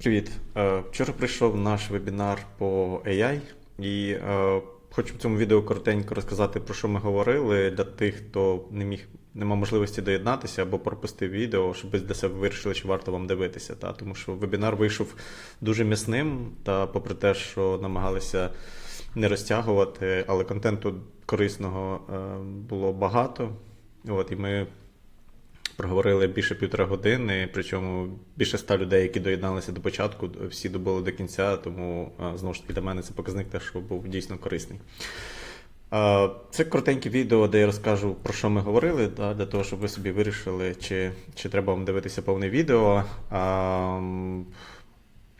Привіт. Е, Вчора прийшов наш вебінар по AI, і е, хочу в цьому відео коротенько розказати, про що ми говорили для тих, хто не міг не мав можливості доєднатися або пропустив відео, щоб ви для себе вирішили, чи варто вам дивитися. Та? Тому що вебінар вийшов дуже м'ясним, та попри те, що намагалися не розтягувати, але контенту корисного е, було багато. От, і ми проговорили більше півтора години, причому більше ста людей, які доєдналися до початку, всі добули до кінця, тому знову ж таки для мене це показник те, що був дійсно корисний. Це коротеньке відео, де я розкажу про що ми говорили, для того, щоб ви собі вирішили, чи, чи треба вам дивитися повне відео.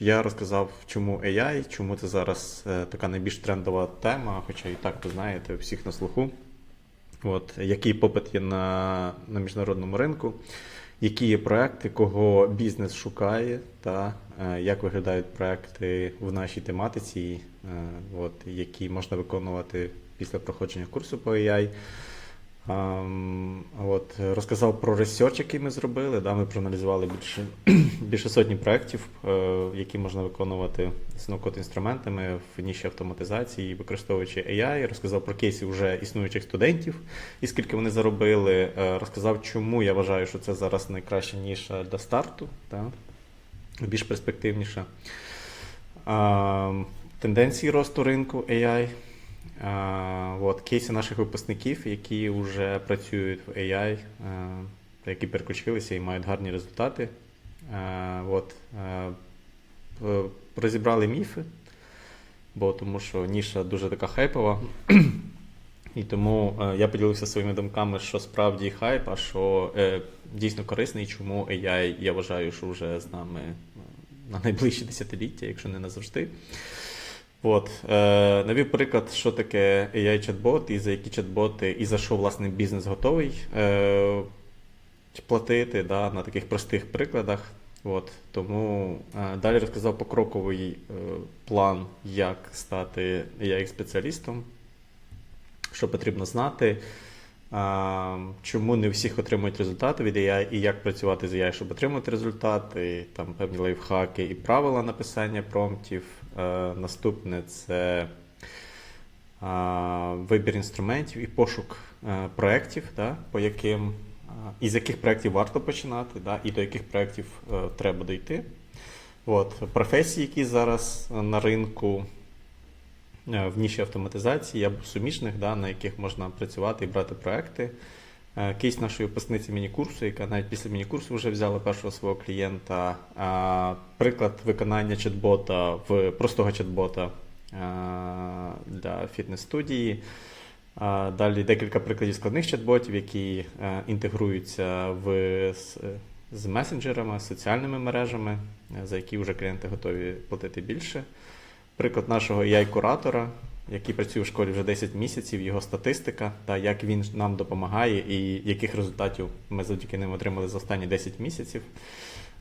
Я розказав, чому AI, чому це зараз е, така найбільш трендова тема, хоча і так ви знаєте, всіх на слуху. От, який попит є на, на міжнародному ринку, які є проекти, кого бізнес шукає, та е, як виглядають проекти в нашій тематиці, е, от, які можна виконувати після проходження курсу по AI. От, розказав про ресерч, який ми зробили. Да, ми проаналізували більше, більше сотні проєктів, е, які можна виконувати з ноу-код інструментами в ніші автоматизації, використовуючи AI. Розказав про кейси вже існуючих студентів і скільки вони заробили. Е, Розказав, чому я вважаю, що це зараз найкраща ніша для старту, да, більш перспективніша. Тенденції росту ринку AI. От, кейси наших випускників, які вже працюють в AI, які переключилися і мають гарні результати. От, розібрали міфи, бо тому що ніша дуже така хайпова. І тому е, я поділився своїми думками, що справді хайп, а що е, дійсно корисний, чому AI, я вважаю, що вже з нами е, на найближчі десятиліття, якщо не назавжди. От, е, навів приклад, що таке AI-чат-бот, і за які чат-боти, і за що власне бізнес готовий е, платити да, на таких простих прикладах. От, тому е, далі розказав покроковий е, план, як стати AI-спеціалістом, що потрібно знати, чому не всіх отримують результати від AI і як працювати з AI, щоб отримати результати, там певні лайфхаки і правила написання промптів. Е, Наступне це вибір інструментів і пошук е, проєктів, да, по яким, із яких проєктів варто починати, да, і до яких проєктів е, треба дійти. От, професії, які зараз на ринку в ніші автоматизації або суміжних, да, на яких можна працювати і брати проекти. Е, Кейс нашої випускниці міні-курсу, яка навіть після міні-курсу вже взяла першого свого клієнта. Приклад виконання чат-бота в простого чат-бота для фітнес-студії. Далі декілька прикладів складних чат-ботів, які е, інтегруються в, з, месенджерами, соціальними мережами, е, за які вже клієнти готові платити більше. Приклад нашого AI-куратора, який працює в школі вже 10 місяців, його статистика, та як він нам допомагає, і яких результатів ми завдяки ним отримали за останні 10 місяців.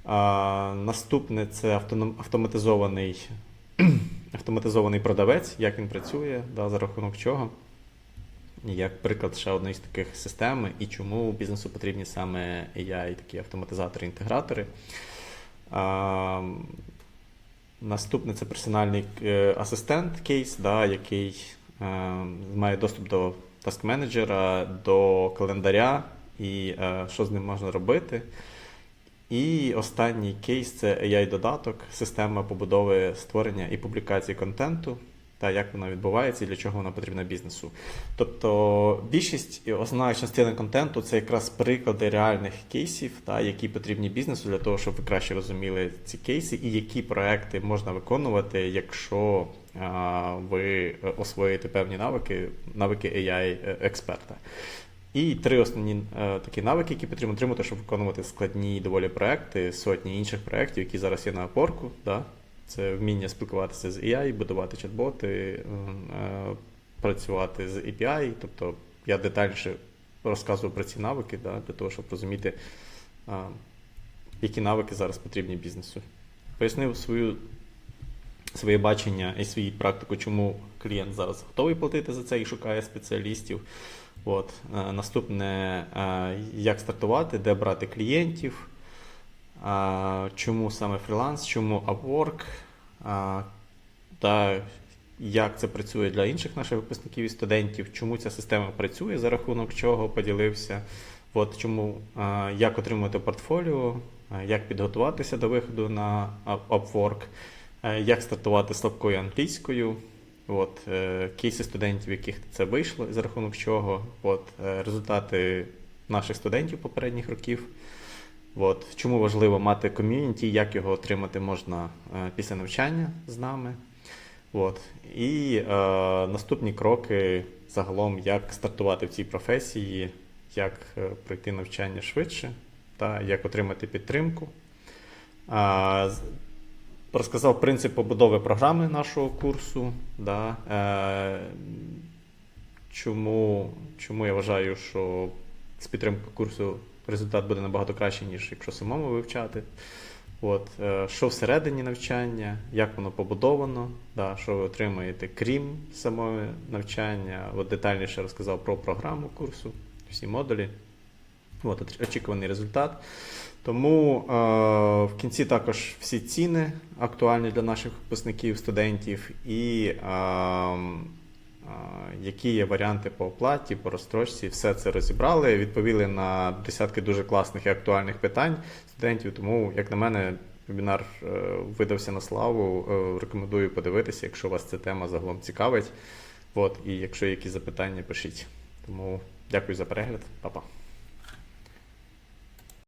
А, наступне це автоматизований, автоматизований продавець, як він працює, да, за рахунок чого. Як приклад ще одної з таких систем, і чому бізнесу потрібні саме AI, такі автоматизатори-інтегратори. Наступне це персональний е, асистент кейс, да, який е, має доступ до таск-менеджера, до календаря і е, що з ним можна робити. І останній кейс це AI-додаток, система побудови створення і публікації контенту, та як вона відбувається і для чого вона потрібна бізнесу. Тобто більшість і основна частина контенту це якраз приклади реальних кейсів, та, які потрібні бізнесу для того, щоб ви краще розуміли ці кейси і які проекти можна виконувати, якщо ви освоїте певні навики, навики AI-експерта. І три основні е, такі навики, які потрібно отримати, щоб виконувати складні доволі проекти, сотні інших проєктів, які зараз є на опорку. Да? Це вміння спілкуватися з AI, будувати чат-боти, е, працювати з API. Тобто я детальніше розказую про ці навики, да, для того, щоб розуміти, які навики зараз потрібні бізнесу. Пояснив свою, своє бачення і свою практику, чому клієнт зараз готовий платити за це і шукає спеціалістів. От. е, Наступне, е, як стартувати, де брати клієнтів. Чому саме фріланс, чому Upwork, та як це працює для інших наших випускників і студентів, чому ця система працює, за рахунок чого поділився. От чому як отримати портфоліо, як підготуватися до виходу на Up- Upwork, як стартувати слабкою англійською. От, е, кейси студентів, яких це вийшло, за рахунок чого, от, е, результати наших студентів попередніх років. От, чому важливо мати ком'юніті, як його отримати можна е, після навчання з нами. От. І е, наступні кроки загалом, як стартувати в цій професії, як е, пройти навчання швидше та як отримати підтримку. З- розказав принцип побудови програми нашого курсу. Да, е, чому, чому я вважаю, що з підтримкою курсу результат буде набагато кращий, ніж якщо самому вивчати. От, е, що всередині навчання, як воно побудовано, да, що ви отримаєте крім самого навчання. От детальніше розказав про програму курсу, всі модулі. От, очікуваний результат. Тому е, в кінці також всі ціни актуальні для наших випускників, студентів, і е, які є варіанти по оплаті, по розстрочці, все це розібрали, відповіли на десятки дуже класних і актуальних питань студентів. Тому, як на мене, вебінар е, видався на славу. Е, Рекомендую подивитися, якщо вас ця тема загалом цікавить. От, і якщо є якісь запитання, пишіть. Тому дякую за перегляд, Па-па.